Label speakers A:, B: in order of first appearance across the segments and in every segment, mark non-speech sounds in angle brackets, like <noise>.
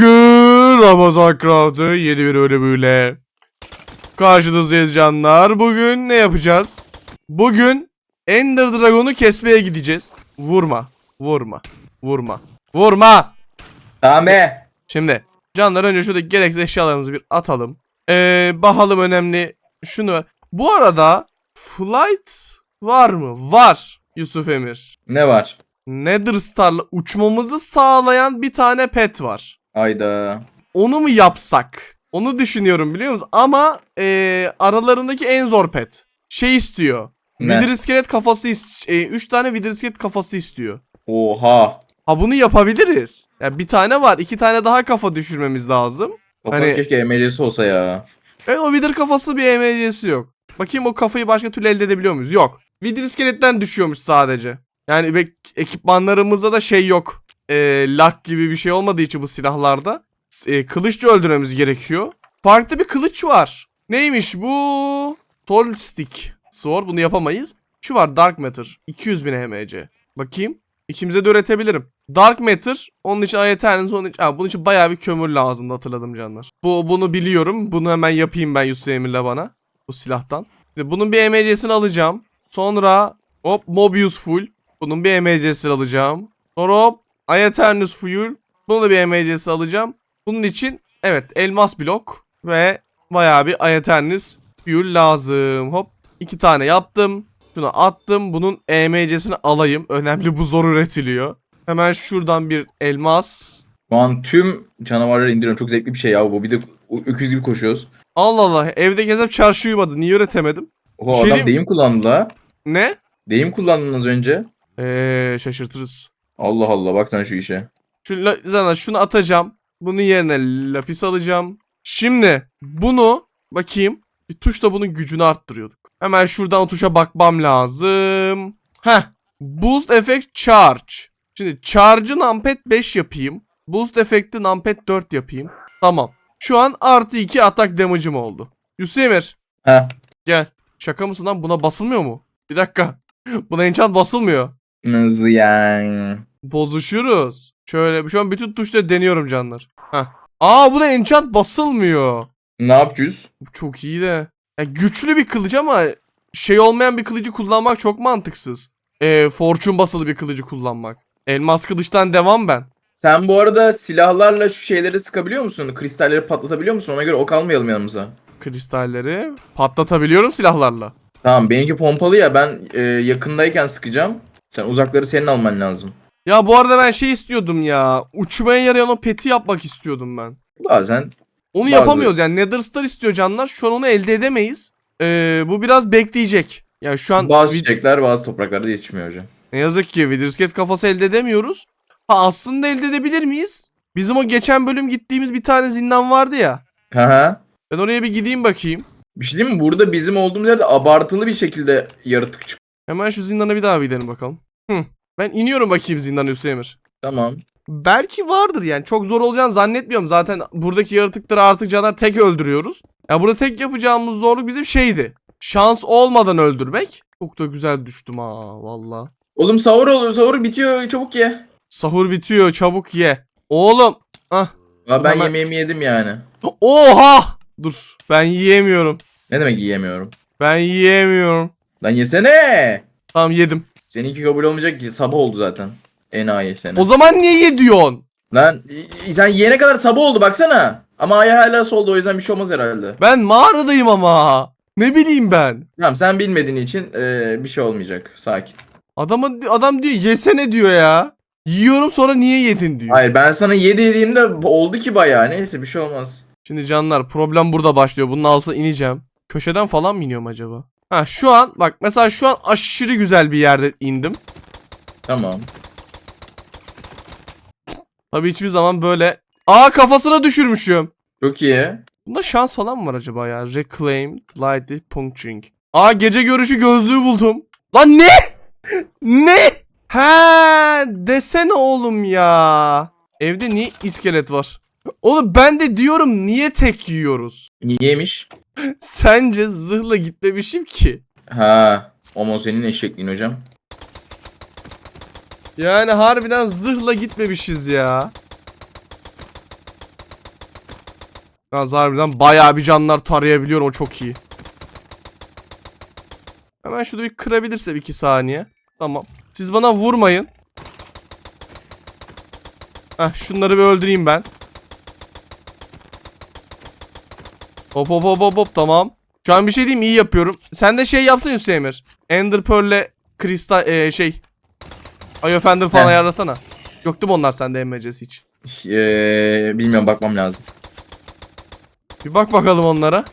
A: Bugün Ramazan Craft'ı yeni bir bölümüyle karşınızdayız canlar. Bugün ne yapacağız? Bugün Ender Dragon'u kesmeye gideceğiz. Vurma, vurma, vurma, vurma.
B: Tamam be.
A: Şimdi canlar önce şuradaki gereksiz eşyalarımızı bir atalım. Ee, bakalım önemli şunu. Bu arada flight var mı? Var Yusuf Emir.
B: Ne var?
A: Nether Star'la uçmamızı sağlayan bir tane pet var.
B: Ayda.
A: Onu mu yapsak? Onu düşünüyorum biliyor musun? Ama eee, aralarındaki en zor pet. Şey istiyor.
B: Ne?
A: Wither iskelet kafası is 3 tane Wither iskelet kafası istiyor.
B: Oha.
A: Ha bunu yapabiliriz. Ya bir tane var, iki tane daha kafa düşürmemiz lazım.
B: Kafanın
A: Hani-
B: keşke emelesi olsa ya.
A: Evet o Wither kafası bir EMC'si yok. Bakayım o kafayı başka türlü elde edebiliyor muyuz? Yok. Wither iskeletten düşüyormuş sadece. Yani ekipmanlarımızda da şey yok. Ee, lock gibi bir şey olmadığı için bu silahlarda. E, kılıçla öldürmemiz gerekiyor. Farklı bir kılıç var. Neymiş bu? Soul Stick. Sword bunu yapamayız. Şu var Dark Matter. 200 bin HMC. Bakayım. İkimize de üretebilirim. Dark Matter. Onun için Aeternus. Onun için, ha, bunun için bayağı bir kömür lazımdı hatırladım canlar. Bu, bunu biliyorum. Bunu hemen yapayım ben Yusuf Emir'le bana. Bu silahtan. Şimdi bunun bir EMC'sini alacağım. Sonra hop Mobius Full. Bunun bir EMC'sini alacağım. Sonra hop Aeternus Fuel. Bunun da bir EMC'si alacağım. Bunun için evet elmas blok ve bayağı bir Aeternus Fuel lazım. Hop iki tane yaptım. Şunu attım. Bunun EMC'sini alayım. Önemli bu zor üretiliyor. Hemen şuradan bir elmas.
B: Şu an tüm canavarları indiriyorum. Çok zevkli bir şey ya bu. Bir de öküz gibi koşuyoruz.
A: Allah Allah evde gezip çarşı uyumadı. Niye üretemedim?
B: Oha adam deyim kullandı la.
A: Ne?
B: Deyim kullandın az önce.
A: Eee şaşırtırız.
B: Allah Allah bak sen şu işe.
A: Şu la- Zana şunu atacağım. Bunun yerine lapis alacağım. Şimdi bunu bakayım. Bir tuşla bunun gücünü arttırıyorduk. Hemen şuradan o tuşa bakmam lazım. Heh. Boost effect charge. Şimdi charge'ı numpad 5 yapayım. Boost efekti numpad 4 yapayım. Tamam. Şu an artı 2 atak damage'ım oldu. Yusuf Emir
B: Heh.
A: gel. Şaka mısın lan buna basılmıyor mu? Bir dakika. <laughs> Buna enchant basılmıyor.
B: Nasıl yani?
A: Bozuşuruz. Şöyle şu an bütün tuşları deniyorum canlar. Heh. Aa bu da enchant basılmıyor.
B: Ne yapacağız?
A: Çok iyi de. Ya güçlü bir kılıç ama şey olmayan bir kılıcı kullanmak çok mantıksız. Ee, fortune basılı bir kılıcı kullanmak. Elmas kılıçtan devam ben.
B: Sen bu arada silahlarla şu şeyleri sıkabiliyor musun? Kristalleri patlatabiliyor musun? Ona göre ok almayalım yanımıza.
A: Kristalleri patlatabiliyorum silahlarla.
B: Tamam benimki pompalı ya ben e, yakındayken sıkacağım. Sen uzakları senin alman lazım.
A: Ya bu arada ben şey istiyordum ya. Uçmaya yarayan o peti yapmak istiyordum ben.
B: Bazen
A: Onu
B: Bazı-
A: yapamıyoruz yani Nether Star istiyor canlar. Şu an onu elde edemeyiz. Ee, bu biraz bekleyecek. Yani şu an
B: bazı çiçekler bazı topraklarda yetişmiyor hocam.
A: Ne yazık ki Witherscat kafası elde edemiyoruz. Ha aslında elde edebilir miyiz? Bizim o geçen bölüm gittiğimiz bir tane zindan vardı ya.
B: Hı hı.
A: Ben oraya bir gideyim bakayım.
B: Bir şey diyeyim mi? Burada bizim olduğumuz yerde abartılı bir şekilde yaratık çıkıyor.
A: Hemen şu zindana bir daha bir gidelim bakalım. Hı. Ben iniyorum bakayım zindana Hüseyin Emir.
B: Tamam.
A: Belki vardır yani. Çok zor olacağını zannetmiyorum. Zaten buradaki yaratıkları artık canlar tek öldürüyoruz. Ya burada tek yapacağımız zorluk bizim şeydi. Şans olmadan öldürmek. Çok da güzel düştüm ha valla.
B: Oğlum sahur oluyor. Sahur bitiyor. Çabuk ye.
A: Sahur bitiyor çabuk ye. Oğlum. Ah.
B: Aa, ben
A: Hemen-
B: yemeğimi yedim yani.
A: Oha. Dur ben yiyemiyorum.
B: Ne demek yiyemiyorum?
A: Ben yiyemiyorum.
B: Lan yesene.
A: Tamam yedim.
B: Seninki kabul olmayacak ki. Sabah oldu zaten. Enayi seni.
A: O zaman niye ye diyorsun?
B: Lan sen yiyene kadar sabah oldu baksana. Ama ayağı hala soldu o yüzden bir şey olmaz herhalde.
A: Ben mağaradayım ama. Ne bileyim ben.
B: Tamam sen bilmediğin için eee, bir şey olmayacak. Sakin.
A: Adama adam diyor yesene diyor ya. Yiyorum sonra niye yedin diyor.
B: Hayır ben sana ye dediğimde oldu ki bayağı. Neyse bir şey olmaz.
A: Şimdi canlar problem burada başlıyor. Bunun altına ineceğim. Köşeden falan mı iniyorum acaba? Ha şu an bak mesela şu an aşırı güzel bir yerde indim.
B: Tamam.
A: Tabii hiçbir zaman böyle. Aa kafasına düşürmüşüm.
B: Çok iyi.
A: Bunda şans falan mı var acaba ya? Reclaimed Lightly Puncturing. Aa gece görüşü gözlüğü buldum. Lan ne? <laughs> ne? He desene oğlum ya. Evde niye iskelet var? Oğlum ben de diyorum niye tek yiyoruz?
B: Niyemiş?
A: Sence zırhla gitmemişim ki.
B: Ha. Ama senin eşekliğin hocam.
A: Yani harbiden zırhla gitmemişiz ya. Yalnız harbiden bayağı bir canlar tarayabiliyorum o çok iyi. Hemen şurada bir kırabilirse 2 saniye. Tamam. Siz bana vurmayın. Heh şunları bir öldüreyim ben. Hop hop hop hop hop tamam. Şu an bir şey diyeyim iyi yapıyorum. Sen de şey yapsana Hüseyin'ir. Ender Pearl'le kristal e, şey. Ayofender falan
B: Heh.
A: ayarlasana. Yok değil mi onlar sende MC'si hiç?
B: Ee, bilmiyorum bakmam lazım.
A: Bir bak bakalım onlara.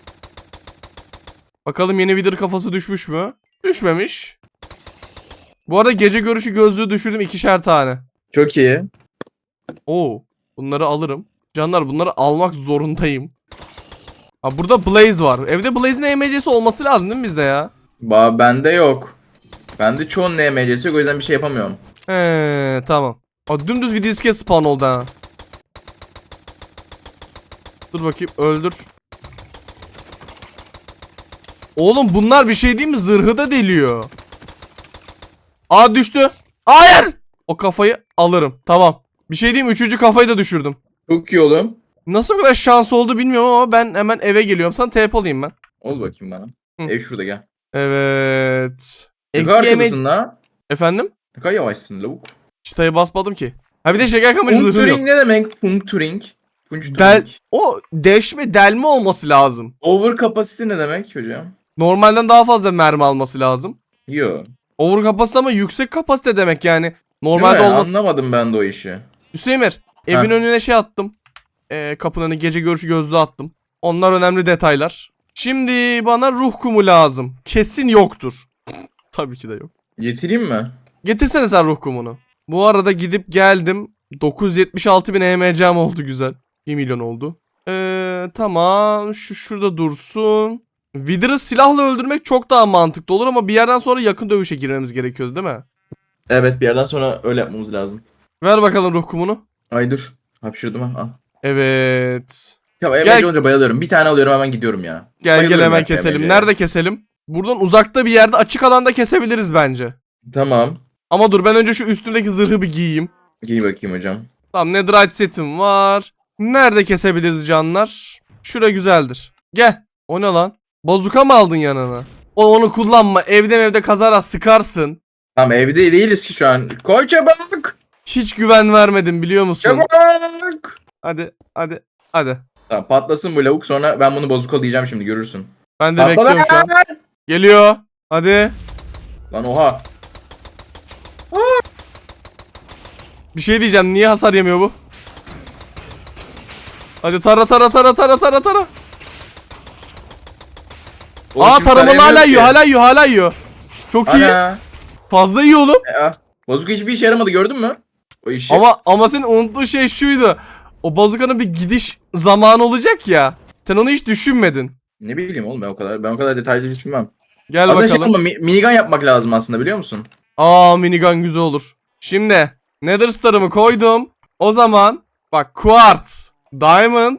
A: Bakalım yeni Wither kafası düşmüş mü? Düşmemiş. Bu arada gece görüşü gözlüğü düşürdüm ikişer tane.
B: Çok iyi.
A: Oo, bunları alırım. Canlar bunları almak zorundayım. Ha burada Blaze var. Evde Blaze'in EMC'si olması lazım değil mi bizde ya?
B: Ba bende yok. Bende çoğunun NMC'si yok o yüzden bir şey yapamıyorum.
A: He tamam. Aa, dümdüz bir disket spawn oldu ha. Dur bakayım öldür. Oğlum bunlar bir şey değil mi? Zırhı da deliyor. Aa düştü. Hayır. O kafayı alırım. Tamam. Bir şey diyeyim mi? Üçüncü kafayı da düşürdüm.
B: Çok iyi oğlum.
A: Nasıl bu kadar şans oldu bilmiyorum ama ben hemen eve geliyorum. Sana TP olayım ben.
B: Ol bakayım bana.
A: Hı.
B: Ev şurada gel.
A: Evet.
B: Ne kadar
A: Eksi yeme-
B: arkadasın la?
A: Efendim?
B: Ne kadar yavaşsın lavuk.
A: Çıtayı basmadım ki. Ha bir de şeker kamışı zırhı yok.
B: Puncturing ne demek? Puncturing. Puncturing.
A: Del o deşme delme olması lazım.
B: Over capacity ne demek hocam?
A: Normalden daha fazla mermi alması lazım.
B: Yo.
A: Over kapasite ama yüksek kapasite demek yani. Normalde olması.
B: Anlamadım ben de o işi.
A: Hüseyin'ir evin
B: Heh.
A: önüne şey attım. Ee, kapının önüne gece görüşü gözlüğü attım. Onlar önemli detaylar. Şimdi bana ruh kumu lazım. Kesin yoktur. <laughs> Tabii ki de yok.
B: Getireyim mi?
A: Getirsene sen ruh kumunu. Bu arada gidip geldim. 976 bin EMC'm oldu güzel. 1 milyon oldu. Ee, tamam. Şu şurada dursun. Wither'ı silahla öldürmek çok daha mantıklı olur ama bir yerden sonra yakın dövüşe girmemiz gerekiyordu değil mi?
B: Evet bir yerden sonra öyle yapmamız lazım.
A: Ver bakalım ruh kumunu.
B: Ay dur. Hapşırdım ha. Al.
A: Evet.
B: Ya
A: Gel.
B: evvelce olunca bayılıyorum. Bir tane alıyorum hemen gidiyorum ya.
A: Gel gel
B: Bayılıyorum
A: hemen
B: ben şu
A: keselim.
B: EMC'ye.
A: Nerede keselim? Buradan uzakta bir yerde açık alanda kesebiliriz bence.
B: Tamam.
A: Ama dur ben önce şu üstümdeki zırhı bir giyeyim.
B: Giy bakayım hocam.
A: Tamam netherite setim var. Nerede kesebiliriz canlar? Şura güzeldir. Gel. O ne lan? Bazuka mı aldın yanına? O onu kullanma. Evde evde kazara sıkarsın.
B: Tamam evde değiliz ki şu an. Koy çabuk.
A: Hiç güven vermedim biliyor musun?
B: Çabuk.
A: Hadi hadi hadi.
B: Tamam patlasın bu lavuk sonra ben bunu bazukalayacağım şimdi görürsün.
A: Ben de
B: Patla
A: bekliyorum şu an.
B: lan.
A: Geliyor. Hadi.
B: Lan oha.
A: Bir şey diyeceğim. Niye hasar yemiyor bu? Hadi tara tara tara tara tara tara.
B: Oğlum
A: Aa
B: şimdi
A: taramalı hala
B: tarayamıyorum
A: yiyor
B: ki.
A: hala yiyor hala yiyor. Çok iyi.
B: Ana.
A: Fazla iyi oğlum.
B: E, ah. Bazuka hiçbir işe yaramadı gördün mü? O işi.
A: Ama ama senin unuttuğun şey şuydu. O bazukanın bir gidiş zamanı olacak ya. Sen onu hiç düşünmedin.
B: Ne bileyim oğlum ben o kadar ben o kadar detaylı düşünmem.
A: Gel
B: Aslında şey
A: bakalım.
B: ama mi- minigun yapmak lazım aslında biliyor musun?
A: Aa minigun güzel olur. Şimdi Nether Star'ımı koydum. O zaman bak Quartz, Diamond,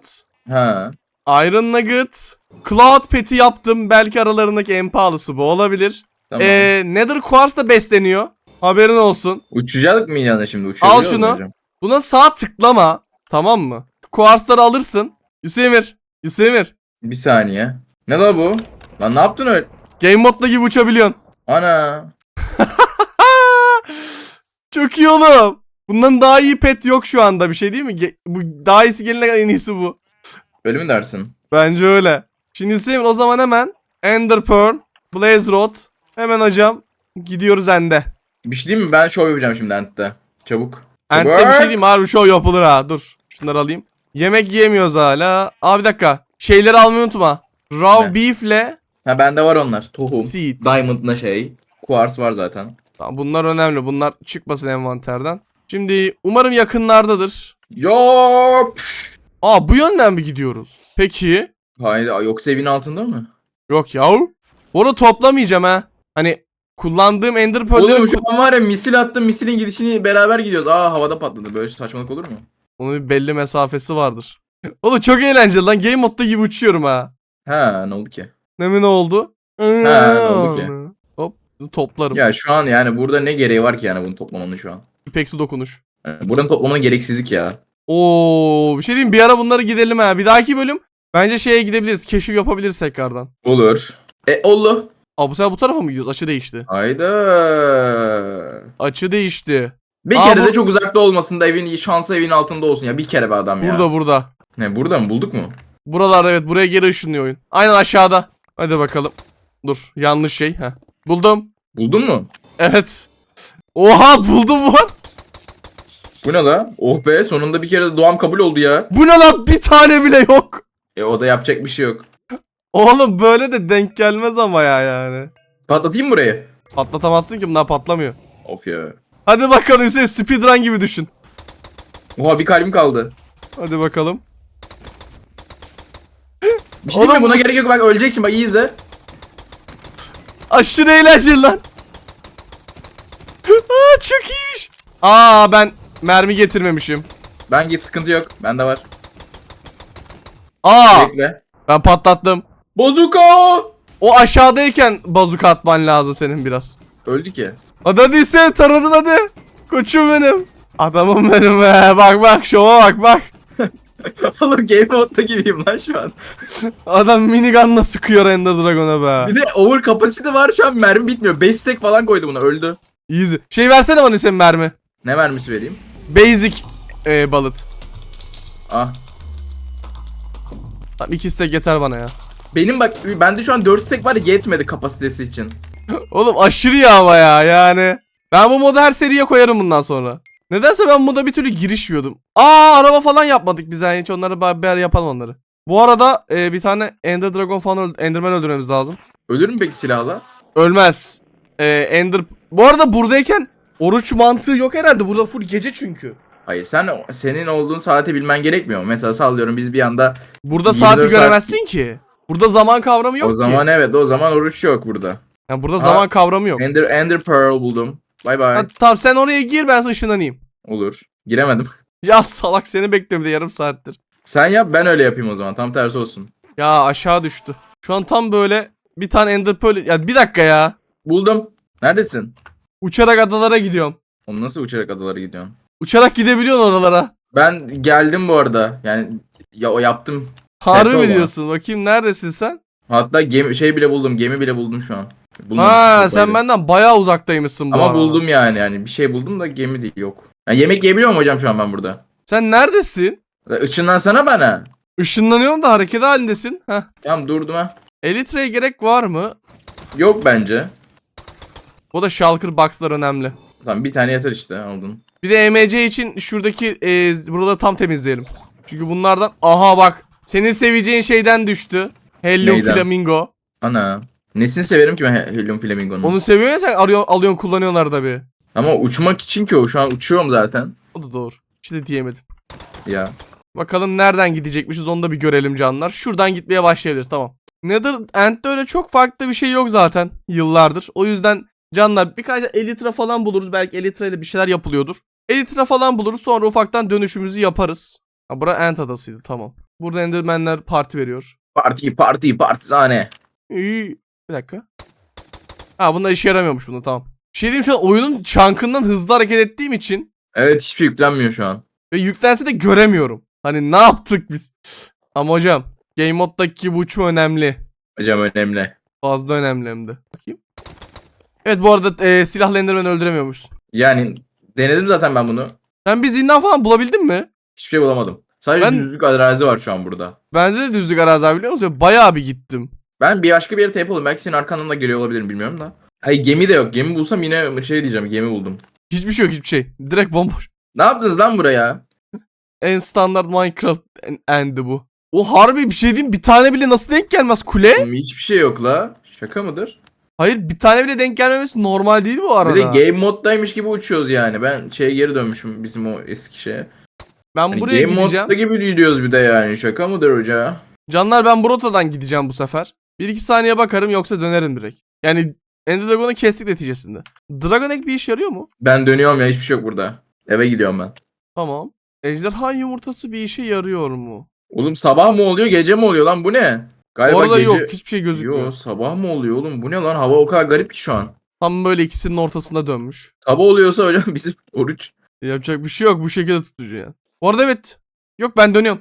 B: Ha.
A: Iron Nugget, Cloud Pet'i yaptım. Belki aralarındaki en pahalısı bu olabilir.
B: Tamam.
A: Ee, Nether Quartz da besleniyor. Haberin olsun.
B: Uçacak mı yani şimdi?
A: Al
B: Uçabiliyor muyuz
A: şunu.
B: hocam?
A: Buna sağ tıklama. Tamam mı? Quartz'ları alırsın. Hüseyinir. Hüseyinir.
B: Bir saniye. Ne la bu? Lan ne yaptın öyle?
A: Game modda gibi uçabiliyorsun.
B: Ana. <laughs>
A: Çok iyi oğlum. Bundan daha iyi pet yok şu anda bir şey değil mi? Ge- bu daha iyisi gelene kadar en iyisi bu.
B: Öyle mi dersin?
A: Bence öyle. Şimdi Hüseyin o zaman hemen Ender Pearl, Blaze Rod. Hemen hocam gidiyoruz End'e.
B: Bir şey diyeyim mi? Ben şov yapacağım şimdi Ent'te. Çabuk.
A: End'de bir şey diyeyim mi? harbi show yapılır ha. Dur şunları alayım. Yemek yiyemiyoruz hala. Aa bir dakika. Şeyleri almayı unutma. Raw
B: Ne?
A: beef'le
B: Ha bende var onlar. Tohum.
A: seed.
B: Diamond'la şey. Quartz var zaten.
A: Tamam, bunlar önemli. Bunlar çıkmasın envanterden. Şimdi umarım yakınlardadır.
B: Yo. püş.
A: Aa bu yönden mi gidiyoruz? Peki.
B: Hayır yoksa evin altında mı?
A: Yok yahu. Bunu toplamayacağım ha. Hani kullandığım Ender Pearl'leri
B: Oğlum şu an var ya misil attım misilin gidişini beraber gidiyoruz. Aa havada patladı. Böyle saçmalık olur mu?
A: Onun bir belli mesafesi vardır. <laughs> Oğlum çok eğlenceli lan. Game modda gibi uçuyorum ha.
B: Ha ne oldu ki?
A: Ne mi ne oldu?
B: ne oldu ki?
A: Hop toplarım.
B: Ya şu an yani burada ne gereği var ki yani bunu toplamanın şu an?
A: İpeksi dokunuş.
B: Buranın toplamanın gereksizlik ya.
A: Oo bir şey diyeyim bir ara bunları gidelim ha. Bir dahaki bölüm Bence şeye gidebiliriz. Keşif yapabiliriz tekrardan.
B: Olur. E oldu.
A: Aa bu sefer bu tarafa mı gidiyoruz? Açı değişti.
B: Hayda.
A: Açı değişti.
B: Bir
A: Aa,
B: kere
A: bu-
B: de çok uzakta olmasın da evin şansı evin altında olsun ya. Bir kere be adam ya.
A: Burada burada.
B: Ne burada mı bulduk mu?
A: Buralarda evet buraya geri ışınlıyor oyun. Aynen aşağıda. Hadi bakalım. Dur yanlış şey. Heh. Buldum.
B: Buldun mu?
A: Evet. Oha buldum bu.
B: Bu ne la? Oh be sonunda bir kere de doğam kabul oldu ya.
A: Bu ne lan bir tane bile yok.
B: E o da yapacak bir şey yok.
A: Oğlum böyle de denk gelmez ama ya yani.
B: Patlatayım burayı.
A: Patlatamazsın ki bunlar patlamıyor.
B: Of ya.
A: Hadi bakalım Hüseyin speedrun gibi düşün.
B: Oha bir kalbim kaldı.
A: Hadi bakalım.
B: Bir şey diyeyim mi?
A: Oğlum
B: Buna
A: bu-
B: gerek yok bak öleceksin bak iyi izle.
A: Aşırı eğlenceli lan. Aa çok iyiymiş. Aa ben mermi getirmemişim.
B: Ben git sıkıntı yok. Bende var.
A: Aa
B: Bekle.
A: ben patlattım.
B: Bozuka!
A: O aşağıdayken bazuka atman lazım senin biraz.
B: Öldü ki.
A: Hadi hadi Hüseyin taradın hadi. Koçum benim. Adamım benim be. Bak bak şova bak bak. <laughs>
B: Oğlum game mode'da gibiyim lan şu an.
A: Adam minigunla sıkıyor Ender Dragon'a be.
B: Bir de over capacity var şu an mermi bitmiyor. 5 stack falan koydu buna öldü.
A: Easy. Şey versene bana Hüseyin mermi.
B: Ne mermisi vereyim?
A: Basic e, balıt.
B: Ah.
A: Lan ikisi de yeter bana ya.
B: Benim bak bende şu an 4 stack var yetmedi kapasitesi için.
A: Oğlum aşırı ya ama ya yani. Ben bu modu her seriye koyarım bundan sonra. Nedense ben moda bir türlü girişmiyordum. Aa araba falan yapmadık biz yani hiç onları beraber yapalım onları. Bu arada e, bir tane Ender Dragon falan öld- Enderman öldürmemiz lazım.
B: Ölür mü peki silahla?
A: Ölmez. E, Ender... Bu arada buradayken oruç mantığı yok herhalde. Burada full gece çünkü.
B: Hayır sen senin olduğun saati bilmen gerekmiyor mu? Mesela sallıyorum biz bir anda
A: Burada
B: 24
A: saati
B: saat-
A: göremezsin ki. Burada zaman kavramı yok
B: o zaman
A: ki.
B: evet o zaman oruç yok burada.
A: Yani burada
B: Ha.
A: zaman kavramı yok.
B: Ender Ender Pearl buldum. Bay bay.
A: Ha, tamam sen oraya gir ben sana ışınlanayım.
B: Olur. Giremedim. <laughs>
A: Ya salak seni bekliyorum bir de yarım saattir.
B: Sen yap ben öyle yapayım o zaman. Tam tersi olsun.
A: Ya aşağı düştü. Şu an tam böyle bir tane Ender Pearl... Ya bir dakika ya.
B: Buldum. Neredesin?
A: Uçarak adalara gidiyorum.
B: Onu nasıl uçarak adalara gidiyorsun?
A: Uçarak gidebiliyorsun oralara.
B: Ben geldim bu arada. Yani ya o yaptım.
A: Harbi mi diyorsun? Bakayım neredesin sen?
B: Hatta gemi şey bile buldum. Gemi bile buldum şu an. Bulmadım,
A: ha sen benden bayağı uzaktaymışsın bu
B: Ama
A: arada.
B: buldum yani. Yani bir şey buldum da gemi değil yok. Yani yemek yiyebiliyor muyum hocam şu an ben burada?
A: Sen neredesin?
B: Işınlansana bana.
A: Işınlanıyorum da hareket halindesin. Heh.
B: Tamam durdum ha.
A: Elitre'ye gerek var mı?
B: Yok bence.
A: O da Shulker Box'lar önemli.
B: Tamam bir tane yeter işte aldın.
A: Bir de EMC için şuradaki e, buraları tam temizleyelim. Çünkü bunlardan aha bak senin seveceğin şeyden düştü. Hello
B: Neyden?
A: Flamingo.
B: Ana. Nesini severim ki ben He- Helium Flamingo'nun?
A: Onu seviyor ya sen arıyor, alıyorsun kullanıyorlar tabi.
B: Ama uçmak için ki o. Şu an uçuyorum zaten.
A: O da doğru. İşte diyemedim.
B: Ya.
A: Bakalım nereden gidecekmişiz onu da bir görelim canlar. Şuradan gitmeye başlayabiliriz tamam. Nether End'de öyle çok farklı bir şey yok zaten yıllardır. O yüzden canlar birkaç Elytra falan buluruz. Belki Elytra ile bir şeyler yapılıyordur. Elytra falan buluruz sonra ufaktan dönüşümüzü yaparız. Ha bura End adasıydı tamam. Burada Endermenler parti veriyor.
B: Parti parti partizane.
A: İyi. Bir dakika. Ha bunda işe yaramıyormuş bunda tamam. Bir şey diyeyim şu an oyunun çankından hızlı hareket ettiğim için
B: Evet hiçbir şey yüklenmiyor şu an.
A: ve yüklense de göremiyorum. Hani ne yaptık biz? Ama hocam Game moddaki bu uçma önemli.
B: Hocam önemli.
A: Fazla önemli hem de. Bakayım. Evet bu arada e, silahlı Enderman'i öldüremiyormuşsun.
B: Yani denedim zaten ben bunu.
A: Sen bir zindan falan bulabildin mi?
B: Hiçbir şey bulamadım. Sadece
A: Ben-
B: düzlük arazi var şu an burada.
A: Bende de düzlük arazi var biliyor musun? Bayağı bir gittim.
B: Ben bir başka bir yere tape oldum. Belki senin arkandan da geliyor olabilirim bilmiyorum da. Hayır gemi de yok. Gemi bulsam yine şey diyeceğim. Gemi buldum.
A: Hiçbir şey yok hiçbir şey. Direkt bomboş.
B: Ne yaptınız lan buraya?
A: En standart Minecraft en- endi bu. O harbi bir şey diyeyim bir tane bile nasıl denk gelmez kule?
B: Oğlum Hiçbir şey yok la. Şaka mıdır?
A: Hayır bir tane bile denk gelmemesi normal değil bu arada.
B: Bir de game moddaymış gibi uçuyoruz yani. Ben şeye geri dönmüşüm bizim o eski şeye.
A: Ben
B: Hani
A: buraya
B: game
A: gideceğim.
B: modda gibi gidiyoruz bir de yani. Şaka mıdır hoca?
A: Canlar ben bu rotadan gideceğim bu sefer. 1-2 saniye bakarım yoksa dönerim direkt. Yani Ender Dragon'u kestik neticesinde. Dragon Egg bir iş yarıyor mu?
B: Ben dönüyorum ya hiçbir şey yok burada. Eve gidiyorum ben.
A: Tamam. Ejderha yumurtası bir işe yarıyor mu?
B: Oğlum sabah mı oluyor gece mi oluyor lan bu ne? Galiba
A: Orada
B: gece...
A: yok hiçbir şey gözükmüyor.
B: Yo sabah mı oluyor oğlum bu ne lan hava o kadar garip ki şu an.
A: Tam böyle ikisinin ortasında dönmüş.
B: Sabah oluyorsa hocam <laughs> bizim oruç.
A: Yapacak bir şey yok bu şekilde tutucu yani. Bu arada evet. Yok ben dönüyorum.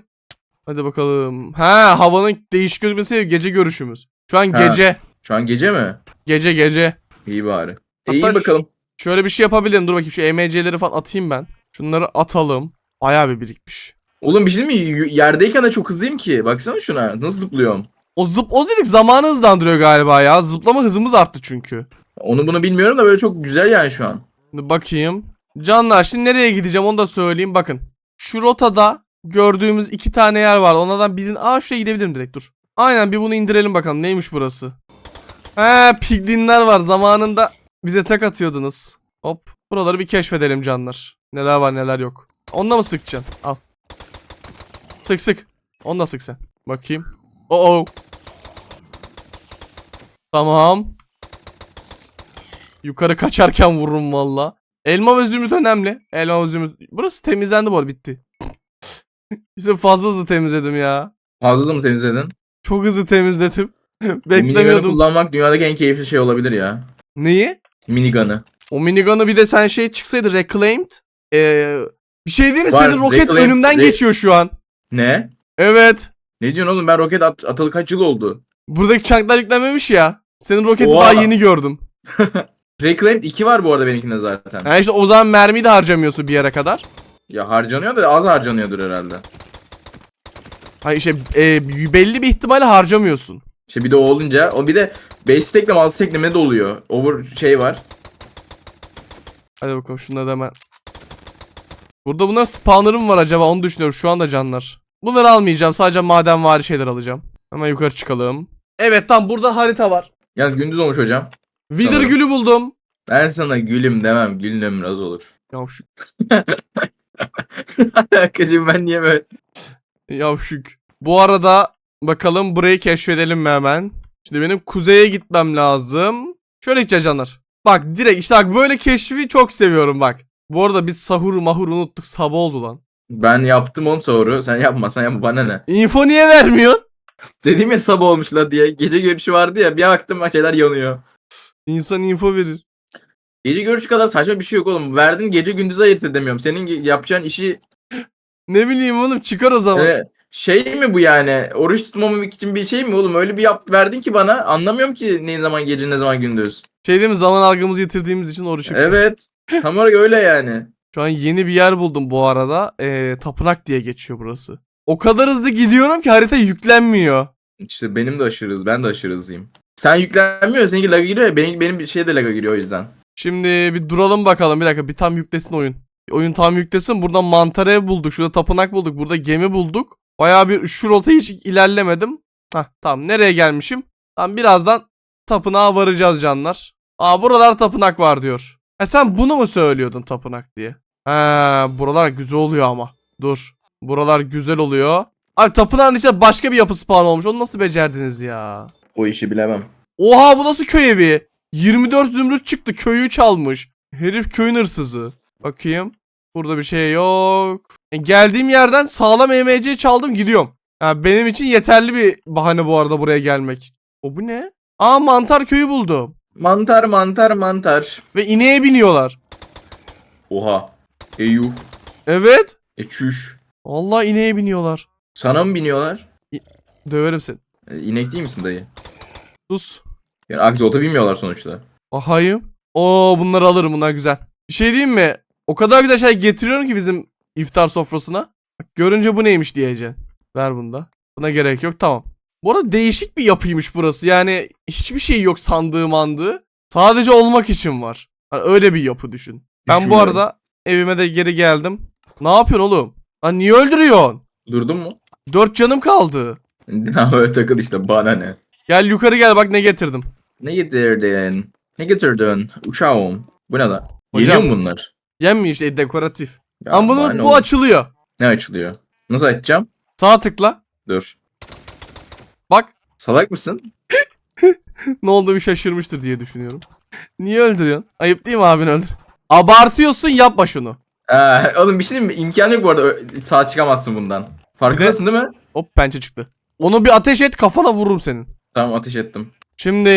A: Hadi bakalım. Ha havanın değişik gözükmesi gece görüşümüz. Şu an
B: Ha.
A: gece.
B: Şu an gece mi?
A: Gece gece.
B: İyi bari. E, iyi
A: şu-
B: bakalım.
A: Şöyle bir şey yapabilirim. Dur bakayım şu EMC'leri falan atayım ben. Şunları atalım. Bayağı bir birikmiş.
B: Oğlum bir şey diyeyim mi? Y- Yerdeyken de çok hızlıyım ki. Baksana şuna. Nasıl zıplıyorum?
A: O zıp o direkt zamanı hızlandırıyor galiba ya. Zıplama hızımız arttı çünkü.
B: Onu bunu bilmiyorum da böyle çok güzel yani şu an.
A: Şimdi bakayım. Canlar şimdi nereye gideceğim onu da söyleyeyim. Bakın. Şu rotada gördüğümüz iki tane yer var. Onlardan birinin... Aa şuraya gidebilirim direkt dur. Aynen bir bunu indirelim bakalım. Neymiş burası? He piglinler var. Zamanında bize tek atıyordunuz. Hop. Buraları bir keşfedelim canlar. Neler var neler yok. Onunla mı sıkacaksın? Al. Sık sık. Onunla sık sen. Bakayım. Oo. Tamam. Yukarı kaçarken vururum valla. Elma ve zümrüt önemli. Elma ve zümrüt. Burası temizlendi bu arada bitti. <laughs> İşte fazla hızlı temizledim ya.
B: Fazla mı temizledin?
A: Çok hızlı temizledim. <laughs>
B: Minigun'u
A: Beklemiyordum.
B: kullanmak dünyadaki en keyifli şey olabilir ya.
A: Neyi?
B: Minigun'ı.
A: O minigun'u bir de sen şey çıksaydı reclaimed. Ee, bir şey değil mi?
B: Var,
A: Senin roket
B: reclaimed-
A: önümden
B: re-
A: geçiyor şu an.
B: Ne?
A: Evet.
B: Ne diyorsun oğlum ben roket at atalı kaç yıl oldu?
A: Buradaki çanklar yüklenmemiş ya. Senin roketi
B: Oha.
A: daha yeni gördüm. <laughs>
B: Reclaimed 2 var bu arada benimkinde zaten.
A: Yani işte o zaman mermiyi de harcamıyorsun bir yere kadar.
B: Ya harcanıyor da az harcanıyordur herhalde.
A: Hayır işte e, belli bir ihtimalle harcamıyorsun.
B: İşte bir de o olunca o bir de base stack'le multi stack'le de oluyor. Over şey var.
A: Hadi bakalım şunları da hemen. Burada bunlar spawner'ı mı var acaba onu düşünüyorum şu anda canlar. Bunları almayacağım sadece maden vari şeyler alacağım. Hemen yukarı çıkalım. Evet tam burada harita var.
B: Ya gündüz olmuş hocam.
A: Wither gülü buldum.
B: Ben sana gülüm demem. Gülüm az olur.
A: Yavşuk. <laughs>
B: Kızım ben niye böyle?
A: Yavşuk. Bu arada bakalım burayı keşfedelim mi hemen. Şimdi benim kuzeye gitmem lazım. Şöyle gideceğiz canlar. Bak direkt işte bak böyle keşfi çok seviyorum bak. Bu arada biz sahur mahur unuttuk sabah oldu lan.
B: Ben yaptım onu sahuru. Sen yapma sen yapma bana ne?
A: Info niye vermiyorsun?
B: Dedim ya sabah olmuş la diye. Gece görüşü vardı ya. Bir baktım şeyler yanıyor.
A: İnsan info verir.
B: Gece görüşü kadar saçma bir şey yok oğlum. Verdin gece gündüz ayırt edemiyorum. Senin ge- yapacağın işi <laughs>
A: Ne bileyim oğlum çıkar o zaman.
B: Öyle şey mi bu yani? Oruç tutmamak için bir şey mi oğlum? Öyle bir yap verdin ki bana. Anlamıyorum ki ne zaman gece ne zaman gündüz.
A: Şey değil mi zaman algımızı yitirdiğimiz için oruç yapıyoruz.
B: Evet. Tam olarak öyle yani.
A: Şu an yeni bir yer buldum bu arada. Ee, tapınak diye geçiyor burası. O kadar hızlı gidiyorum ki harita yüklenmiyor.
B: İşte benim de aşırı hız. Ben de aşırı hızlıyım. Sen yüklenmiyor. Seninki laga giriyor ya. Benim, benim bir şey de laga giriyor o yüzden.
A: Şimdi bir duralım bakalım. Bir dakika bir tam yüklesin oyun. Oyun tam yüklesin. Burada mantar ev bulduk. Şurada tapınak bulduk. Burada gemi bulduk. Bayağı bir şu rotayı hiç ilerlemedim. Hah tamam nereye gelmişim? Tamam birazdan tapınağa varacağız canlar. Aa buralar tapınak var diyor. Ha sen bunu mu söylüyordun tapınak diye? Ha buralar güzel oluyor ama. Dur. Buralar güzel oluyor. Abi tapınağın içinde başka bir yapı spawn olmuş. Onu nasıl becerdiniz ya?
B: O işi bilemem.
A: Oha bu nasıl köy evi? 24 zümrüt çıktı köyü çalmış. Herif köyün hırsızı. Bakayım. Burada bir şey yok. E, geldiğim yerden sağlam EMC çaldım gidiyorum. Ha, benim için yeterli bir bahane bu arada buraya gelmek. O bu ne? Aa mantar köyü buldum.
B: Mantar mantar mantar.
A: Ve ineğe biniyorlar.
B: Oha. Eyuh.
A: Evet.
B: E çüş.
A: Allah ineğe biniyorlar.
B: Sana mı biniyorlar?
A: Döverim seni.
B: E, inek değil misin dayı?
A: Sus.
B: Yani Akzot'a binmiyorlar sonuçta.
A: Ahayım. Oo bunları alırım bunlar güzel. Bir şey diyeyim mi? O kadar güzel şey getiriyorum ki bizim iftar sofrasına. Bak, görünce bu neymiş diyeceksin. Ver bunu da. Buna gerek yok tamam. Bu arada değişik bir yapıymış burası. Yani hiçbir şey yok sandığı mandığı. Sadece olmak için var. Hani öyle bir yapı düşün. Ben bu arada evime de geri geldim. Ne yapıyorsun oğlum? Lan niye öldürüyorsun?
B: Durdun mu?
A: Dört canım kaldı. <laughs>
B: Öyle takıl işte bana ne.
A: Gel yukarı gel bak ne getirdim.
B: Ne getirdin? Ne getirdin? Uşağım. Bu ne lan?
A: Hocam.
B: Yeniyor mu bunlar?
A: Yenmiyor işte dekoratif.
B: Ya
A: Ama bunu, bu açılıyor.
B: Ne açılıyor? Nasıl açacağım?
A: Sağ tıkla.
B: Dur.
A: Bak
B: Salak mısın? <laughs>
A: ne oldu bir şaşırmıştır diye düşünüyorum. Niye öldürüyorsun? Ayıp değil mi abin öldür? Abartıyorsun yapma şunu.
B: Ee, oğlum bir şey diyeyim mi? İmkanı yok bu arada. Sağ çıkamazsın bundan. Farkındasın değil mi?
A: Hop pençe çıktı. Onu bir ateş et kafana vururum senin.
B: Tamam ateş ettim.
A: Şimdi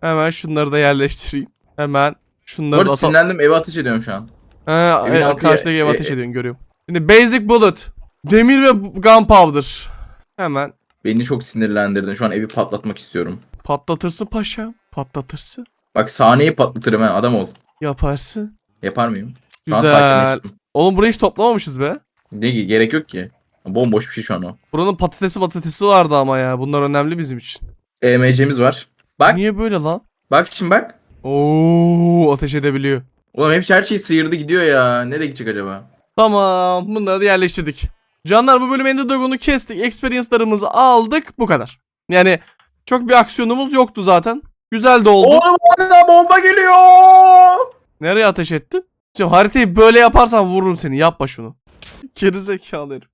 A: hemen şunları da yerleştireyim. Hemen şunları da
B: arada
A: atalım.
B: sinirlendim eve ateş ediyorum şu an.
A: Ha,
B: Evin
A: evet,
B: altı-
A: karşıdaki ev
B: e-
A: ateş ediyorsun görüyorum. Şimdi basic bullet. Demir ve gunpowder. Hemen
B: Beni çok sinirlendirdin. Şu an evi patlatmak istiyorum.
A: patlatırsın paşam. Patlatırsın.
B: Bak sahneyi patlatırım ha adam ol.
A: Yaparsın.
B: Yapar mıyım? Şu an
A: Güzel.
B: sakinleştim.
A: Oğlum burayı hiç toplamamışız be.
B: Ne gerek yok ki. Bomboş bir şey şu an o.
A: Buranın patatesi patatesi vardı ama ya. Bunlar önemli bizim için.
B: EMC'miz var. Bak
A: Niye böyle lan?
B: bak şimdi bak.
A: Oo ateş edebiliyor.
B: Oğlum hep her şey sıyırdı gidiyor ya. Nereye gidecek acaba?
A: Tamam bunları da yerleştirdik. Canlar bu bölüm Ender Dragon'u kestik. Experience'larımızı aldık. Bu kadar. Yani çok bir aksiyonumuz yoktu zaten. Güzel de oldu.
B: Oğlum hala bomba geliyor.
A: Nereye ateş ettin? Şimdi haritayı böyle yaparsan vururum seni. Yapma şunu. <laughs> Gerizekalı herif.